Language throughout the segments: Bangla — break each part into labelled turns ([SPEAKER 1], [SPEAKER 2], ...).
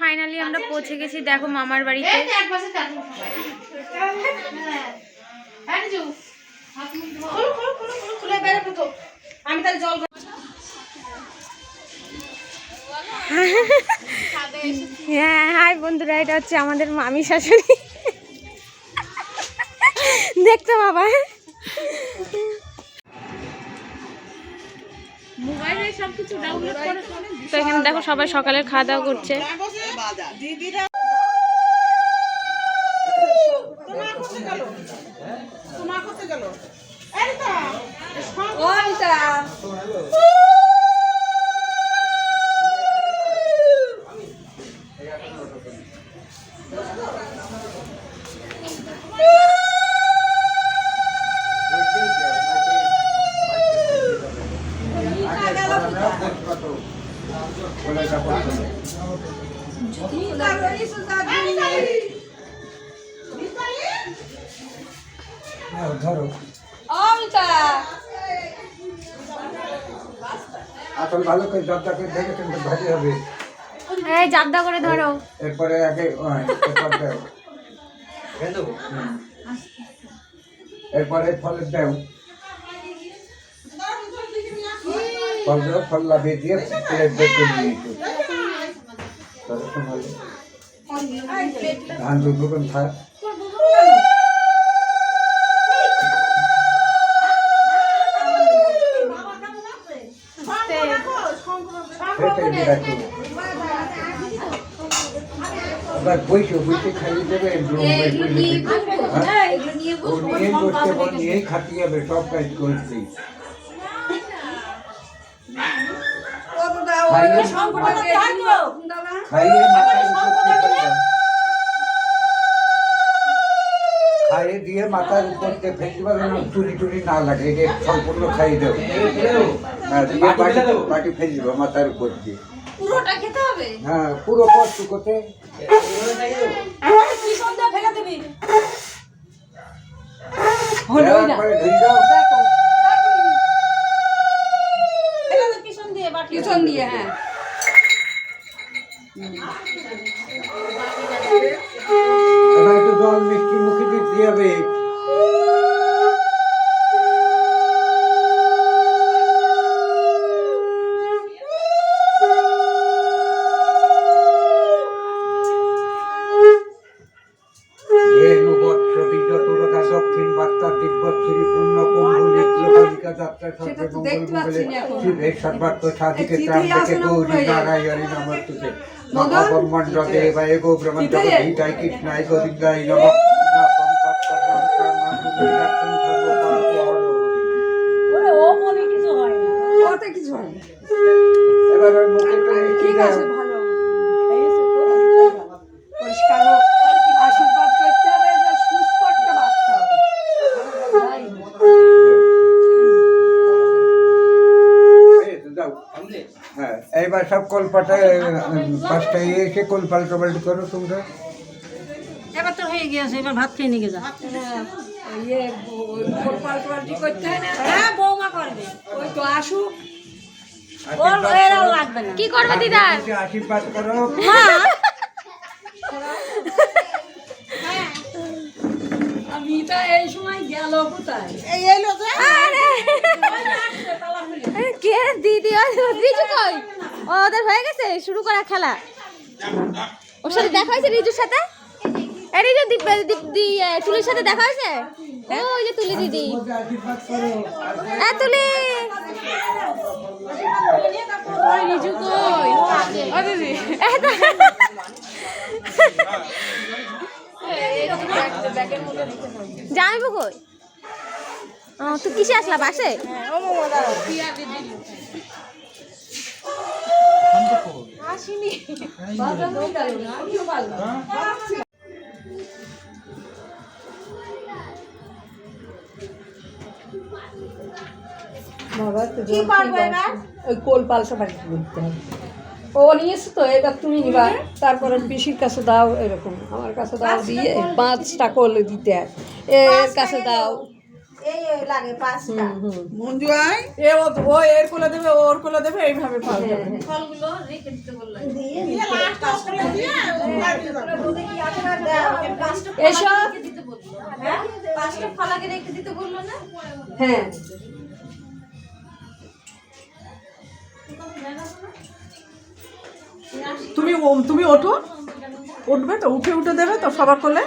[SPEAKER 1] ফাইনালি আমরা পৌঁছে গেছি দেখো মামার বাড়িতে।
[SPEAKER 2] তাহলে জল
[SPEAKER 1] হ্যাঁ হাই বন্ধুরা এটা হচ্ছে আমাদের মামি শাশুড়ি। দেখতো বাবা। তো এখানে দেখো সবাই সকালে খাওয়া দাওয়া করছে।
[SPEAKER 3] ধরো এখন ভালো করে জবটাকে দেখে কিন্তু ভারী হবে।
[SPEAKER 1] এই জাবদা করে ধরো।
[SPEAKER 3] এরপরে আগে দাও। এরপরে ফলের দাও। ফল দাও ফল লাগিয়ে দিয়ে প্লেট বের করে নিয়ে এসো। ধরো তো ভালো। ধান দুপুর থাক সেটাই দিয়ে রাখো এবার বইছো বইতে খাইয়ে দেবে হ্যাঁ? ও নিয়ে বসতে বল নিয়েই খাটিয়ে যাবে সব কাজ করছি খাইয়ে দিয়ে খাইয়ে দিয়ে মাথার উপর দিয়ে ফেলবে যেন চুরি টুরি না লাগে এটা সম্পূর্ণ খাইয়ে দেবে। হ্যাঁ দিয়ে বাটি বাটি ফেলবে। মাথার উপর দিয়ে।
[SPEAKER 2] পুরোটা খেতে হবে?
[SPEAKER 3] হ্যাঁ পুরো কষ্ট করতে
[SPEAKER 2] ফেলে দিবি
[SPEAKER 3] দাও
[SPEAKER 2] ফেলে দে পিছন দিয়ে বাটি পিছন দিয়ে হ্যাঁ
[SPEAKER 3] এবার একটু জল মিষ্টি মুখে দিতে হবে রেণু বৎস বিগত রোগা দক্ষিণ বার্তা দিব্যশ্রী পূর্ণ কুম্ভ বালিকা যাত্রা সর্বে মঙ্গল সাধিকে গৌরী নমস্তুতে কৃষ্ণায় গোবিন্দায় নমঃ নাপম তৎপরম কর্মা কুমিরাত্মং সর্বপাপহরণ।
[SPEAKER 2] ওরে ও মনে কিছু হয় না ওতে কিছু হয় না
[SPEAKER 3] এবার ওই মুখে তো মিষ্টি দাও।
[SPEAKER 2] ভালো হয়েছে তো পরিষ্কার হোক আশীর্বাদ করতে হবে যে সুস্থ একটা বাচ্চা যাই হোক।
[SPEAKER 3] এই তো দাও। এইবার সব কলপাটা পাঁচটা এসে কল পাল্টা পাল্টি করো তোমরা।
[SPEAKER 2] এবার তো হয়ে গিয়েছে এবার ভাত খেয়ে নিয়ে যা। ইয়ে পাল্টি পাল্টি করতে হয় না? হ্যাঁ বৌমা করবে। ওই তো আসুক।
[SPEAKER 1] কি করবে দিদা?
[SPEAKER 3] আশীর্বাদ করো।
[SPEAKER 2] আমি তো এই সময় গেল কোথায়?
[SPEAKER 1] আরে। কে দিদি? আর রিজু কই? ওদের হয়ে গেছে? শুরু করা খেলা। ওর সাথে দেখা হয়েছে রিজুর সাথে? এ রিজু দীপ তুলির সাথে দেখা হয়েছে? ওই যে তুলি দিদি। এ তুলি! ওই রিজু কই? ও দিদি। জামাইবু কই? কিসে আসলা বাসে
[SPEAKER 2] কি পারব এবার? ওই সবাই হবে। ও নিয়েছে তো এবার তুমি নিবা। তারপরে পিসির কাছে দাও এরকম। আমার কাছে দাও দিয়ে পাঁচটা কোল দিতে। হয় এর কাছে দাও।
[SPEAKER 4] এই এই লাগে পাঁচটা।
[SPEAKER 2] হুম হুম।
[SPEAKER 5] মঞ্জু আয় এ ও ও এর কোলে দেবে ও ওর কোলে দেবে এইভাবে পাল্টাবে
[SPEAKER 4] দিয়ে
[SPEAKER 2] এসো।
[SPEAKER 1] হ্যাঁ পাঁচটা ফলাকে রেখে দিতে বলল না?
[SPEAKER 2] হ্যাঁ।
[SPEAKER 5] তুমি তুমি ওঠো। উঠবে তো উঠে উঠে দেবে তো সবার কোলে?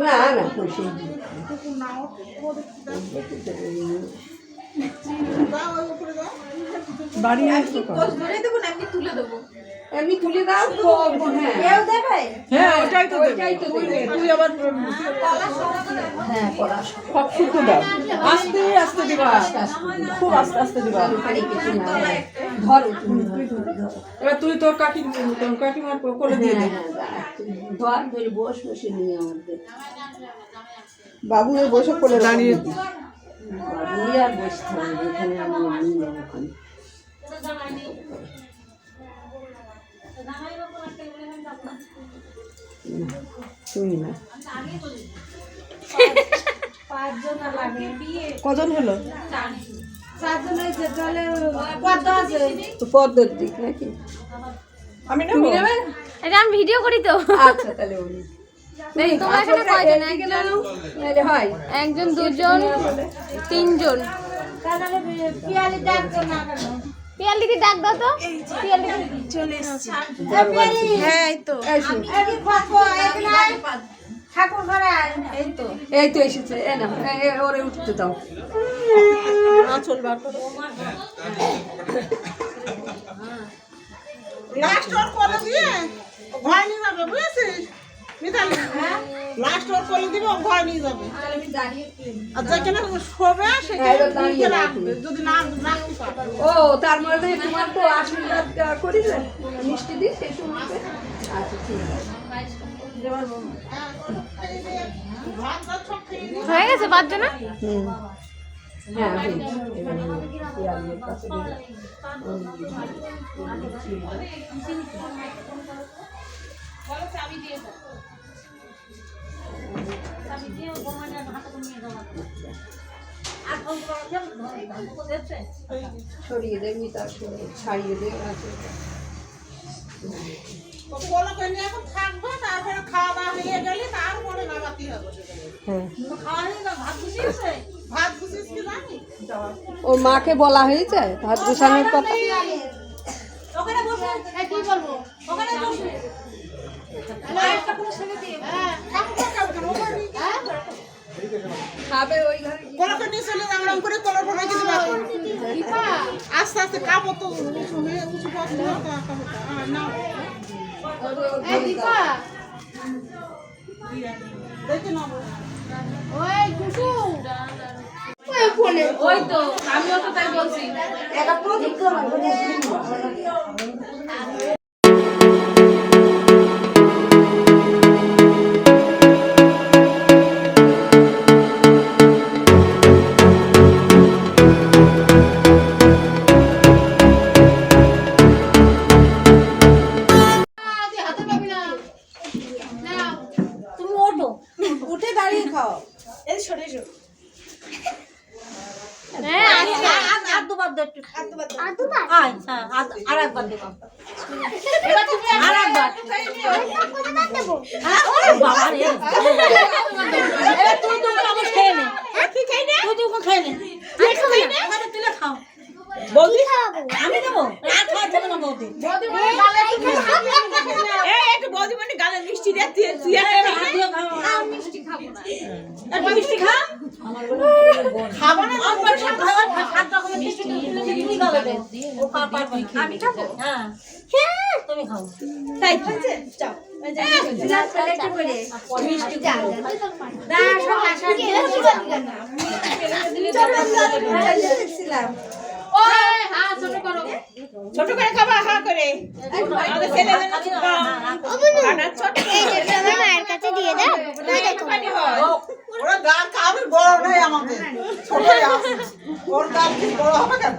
[SPEAKER 2] না না খুশি
[SPEAKER 5] বাড়ি আসবে
[SPEAKER 1] ধরে দেবো না এমনি তুলে দেবো?
[SPEAKER 2] এমনি তুলে দাও তো হ্যাঁ।
[SPEAKER 4] দেবে?
[SPEAKER 5] হ্যাঁ ওটাই তো
[SPEAKER 2] ওইটাই তো
[SPEAKER 5] তুই আবার
[SPEAKER 2] হ্যাঁ
[SPEAKER 5] সব শুদ্ধ দাও। আস্তে আস্তে দিবা। খুব আস্তে আস্তে দিবা।
[SPEAKER 2] ধরো।
[SPEAKER 5] এবার তুই তোর কাকি তোর কাকিমার কোলে দিয়ে দে।
[SPEAKER 2] ধর ধরে বস বসে নিয়ে আমাদের।
[SPEAKER 5] বাবু বসে কোলে দাঁড়িয়ে।
[SPEAKER 2] তুমি না
[SPEAKER 5] কজন হলো?
[SPEAKER 4] চারজন হয়েছে পদ্মা আছে
[SPEAKER 2] তো দিক নাকি?
[SPEAKER 5] আমি নেব।
[SPEAKER 1] এটা আমি ভিডিও করি তো।
[SPEAKER 2] আচ্ছা তাহলে
[SPEAKER 1] তোমার এখানে কয়জন? একজন
[SPEAKER 2] হয়।
[SPEAKER 1] একজন দুজন তিনজন।
[SPEAKER 4] তাহলে পিয়ালি ডাকতো না কেন?
[SPEAKER 1] পিয়াল দিদি ডাক দাও তো। পিয়াল দিদি।
[SPEAKER 4] হ্যাঁ এই তো। ঠাকুর ঘরে আয়। এই তো
[SPEAKER 2] এই তো এসেছে এ না ওরে উঠতে দাও।
[SPEAKER 5] আঁচল বার করো।
[SPEAKER 6] লাস্ট ওর কোলে দিয়ে? নিয়ে যাবে বুঝেছিস? মিতালি লাস্ট ওর কোলে দিবে ও ঘর নিয়ে যাবে। আর যেখানে শোবে? সেখানে
[SPEAKER 2] হ্যাঁ, রাখবি।
[SPEAKER 6] যদি না রাখতে পারে
[SPEAKER 2] ও তার মানে তোমার তো আশীর্বাদ করিলে মিষ্টি সেই সময় আচ্ছা ঠিক আছে।
[SPEAKER 6] ভাত টাত সব খেয়ে নিয়ে
[SPEAKER 1] হয়ে
[SPEAKER 2] দিলে। সরিয়ে ছাড়িয়ে দে আছে
[SPEAKER 6] ও কোলে নিয়ে এখন থাকবে তারপরে খাওয়া দাওয়া হয়ে গেলে তারপরে নামাতে হবে খাওয়া গেল ভাত গুছিস ভাত গুছিস কি জানি?
[SPEAKER 2] ওর মাকে বলা হয়েছে ভাত গোসানোর কথা?
[SPEAKER 4] ওখানে বসে কি বলব? ওখানে বসে
[SPEAKER 6] আস্তে আস্তে কাপড় তো উঁচু হয়ে উঁচু পথ না না
[SPEAKER 4] এই দীপা।
[SPEAKER 6] দেখে নেব
[SPEAKER 4] ওই কুসু।
[SPEAKER 1] ওই তো আমিও তো তাই বলছি।
[SPEAKER 4] এটা দাঁড়িয়ে খাও এই সরে এসো
[SPEAKER 1] হ্যাঁ আচ্ছা
[SPEAKER 4] আর হ্যাঁ একবার দেবো আর একবার হ্যাঁ? তুই দুটো আমার খেয়ে নে তুই খেয়ে নে তুই দুটো খেয়ে নে তুলে খাও বৌদি আমি দেবো রাত খাওয়া যাবে না বৌদি
[SPEAKER 6] এই একটু বৌদিমণি গালে মিষ্টি দিয়ে তুই তুই
[SPEAKER 4] হাত দিয়ে খাও মিষ্টি খাব না একটু মিষ্টি খা খাব না অল্প সব সাত রকমের মিষ্টি তুমি খাবে ও খাওয়া আমি খাব হ্যাঁ তুমি খাও তাই আছে যাও মিষ্টি খাব না সব আশা
[SPEAKER 6] ছোট করে খাবা হা করে ছোট
[SPEAKER 1] মায়ের কাছে দিয়ে দাও
[SPEAKER 6] ওরা গাল খাবে বড় নয় আমাদের ছোটই আছে ওর গাল কি বড় হবে কেন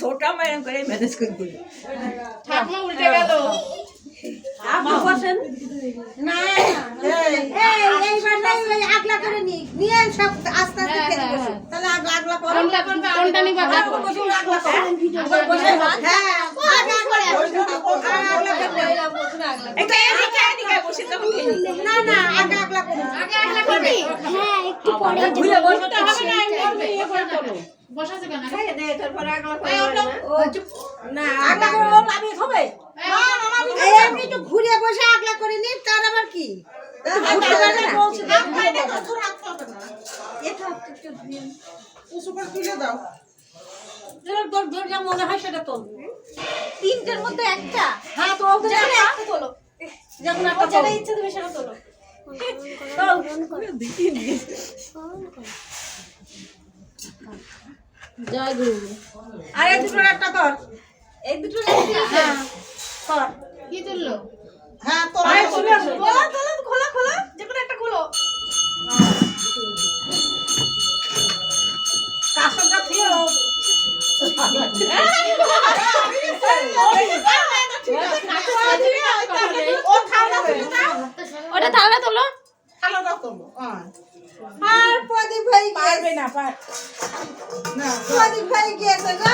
[SPEAKER 6] ছোট মায়ের করে ম্যানেজ করে দিই ঠাকুমা উল্টে গেল
[SPEAKER 4] আপনি বসেন না এইবার নাই আগলা করে নি নিয়ে সব আস্তে আস্তে খেতে বসে তাহলে আগ- আগলা করো কোনটা কোনটা নিবা দেখো আগলা করো বসে হ্যাঁ আগলা করে না না আগে আগলা করুন
[SPEAKER 7] হ্যাঁ একটু পরে
[SPEAKER 4] ঘুরে বসতে হবে না না আগলা করে ও এমনি ঘুরে বসে আগলা করে নি তার আবার কি? ঘুরতে পারবে না?
[SPEAKER 6] উঁচু করে তুলে দাও।
[SPEAKER 4] তোর তোর যা মনে হয় সেটা তোল
[SPEAKER 1] তিনটের মধ্যে একটা?
[SPEAKER 4] হ্যাঁ তো ওকে একটা তোলো। যেমন একটা যেটা ইচ্ছে তুমি সেটা তোলো।
[SPEAKER 1] জয় গুরু।
[SPEAKER 4] আর এই দুটোর একটা কর।
[SPEAKER 1] এই দুটো
[SPEAKER 4] হ্যাঁ। কর।
[SPEAKER 1] কি তুললো?
[SPEAKER 6] হ্যাঁ তোর
[SPEAKER 1] খোলা খোলা খোলা খোলা যে কোনো একটা খোলো। ওটা থালা তোলো।
[SPEAKER 6] থালাটা তোলো হ্যাঁ।
[SPEAKER 4] আর প্রদীপ ভাই
[SPEAKER 6] পারবে না পার। না
[SPEAKER 4] প্রদীপ ভাই গিয়েছে গো।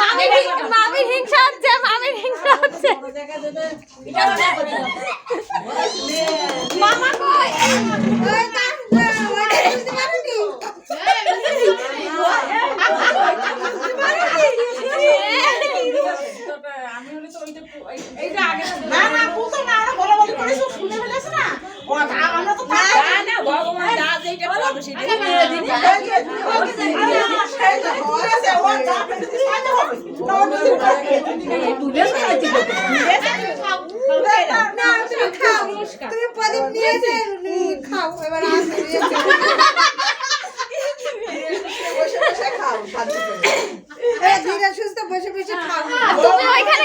[SPEAKER 1] মামির হিংসা হচ্ছে মামির হিংসা হচ্ছে। মামা কই
[SPEAKER 4] ওই না ওই বুঝতে পারোনি
[SPEAKER 6] না না তুই তো না ওরা বলা বলি করেছ শুনে ফেলেছ না ও তা- আমরা তো না না ভগবান যা যেটা বলবে সেটা মেরে দিন এই যে সেই যে হয়েছে ও যা ফেলেছে সাথে হবে না ও যদি ডুবে
[SPEAKER 4] না তুমি খাও তুমি প্রদীপ নিয়েছে খাও এবার আসো বসে বসে খাও এই ধীরে সুস্থ বসে খাও
[SPEAKER 1] তুমি ওইখানে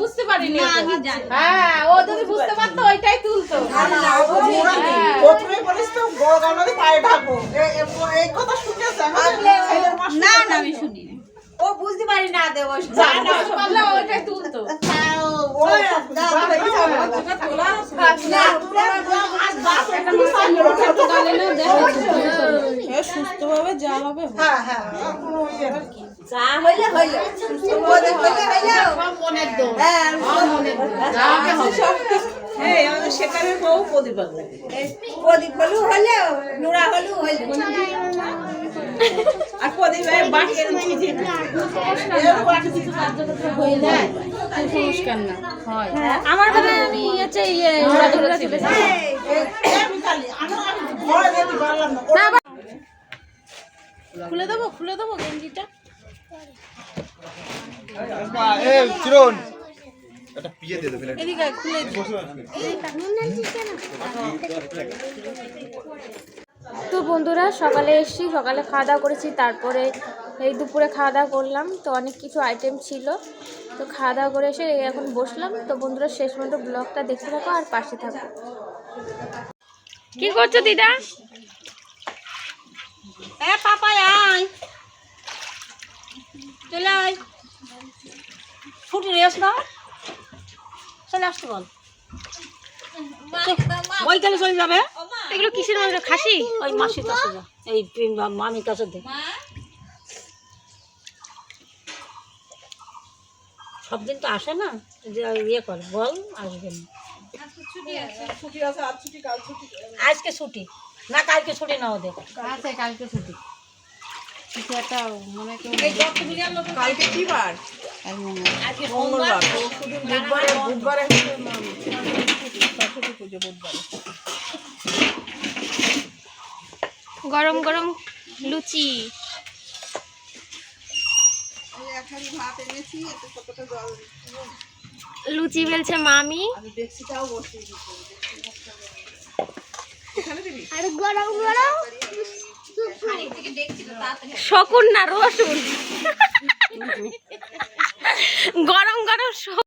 [SPEAKER 1] বুঝতে পারিনি হ্যাঁ ও যদি বুঝতে পারতো ওইটাই তুলতো
[SPEAKER 6] প্রথমে বলিস তো বড় গামলাতে পায়ে ঢাকবো এ- এ- এই কথা শুনেছে
[SPEAKER 4] না না আমি শুনি ও বুঝতে পারি না দেব
[SPEAKER 6] সুস্থভাবে যা হবে হ্যাঁ হ্যাঁ কোনো ইয়ে না।
[SPEAKER 4] যা হইলে হইলে প্রদীপ হইলে হইলে
[SPEAKER 1] মনের দোষ
[SPEAKER 4] হ্যাঁ
[SPEAKER 6] এই আমাদের সেখানে বউ প্রদীপ
[SPEAKER 4] প্রদীপ হলু হলেও নুরা হলু হইলে
[SPEAKER 6] আর প্রদীপ বাটি দিয়েছি।
[SPEAKER 1] আমার আমি হচ্ছে ইয়ে আবার- খুলে দেবো খুলে দেবো গেঞ্জিটা?
[SPEAKER 8] চিরন। একটা পিয়ে দিয়ে দেবে
[SPEAKER 1] এদিকে খুলে তো বন্ধুরা সকালে এসেছি সকালে খাওয়া দাওয়া করেছি তারপরে এই দুপুরে খাওয়া দাওয়া করলাম। তো অনেক কিছু আইটেম ছিল। তো খাওয়া দাওয়া করে এসে এখন বসলাম। তো বন্ধুরা শেষ পর্যন্ত ব্লগটা দেখতে থাকো আর পাশে থাকো। কি করছ দিদা?
[SPEAKER 4] পাপা আয়। চলে আয়। রেস না চলে আসতে বল। চলে যাবে?
[SPEAKER 1] এগুলো কিসের মাংস? খাসি?
[SPEAKER 4] ওই মাসির কাছে যা। এই পি- মামির কাছে দে। সব দিন তো আসে না যে ইয়ে কর বল আসবে না। আজকে ছুটি না কালকে ছুটি না ওদের।
[SPEAKER 1] কালকে ছুটি। গরম গরম লুচি। লুচি বেলছে মামি।
[SPEAKER 7] আর গরম গরম।
[SPEAKER 1] শকুন না রসুন। গরম গরম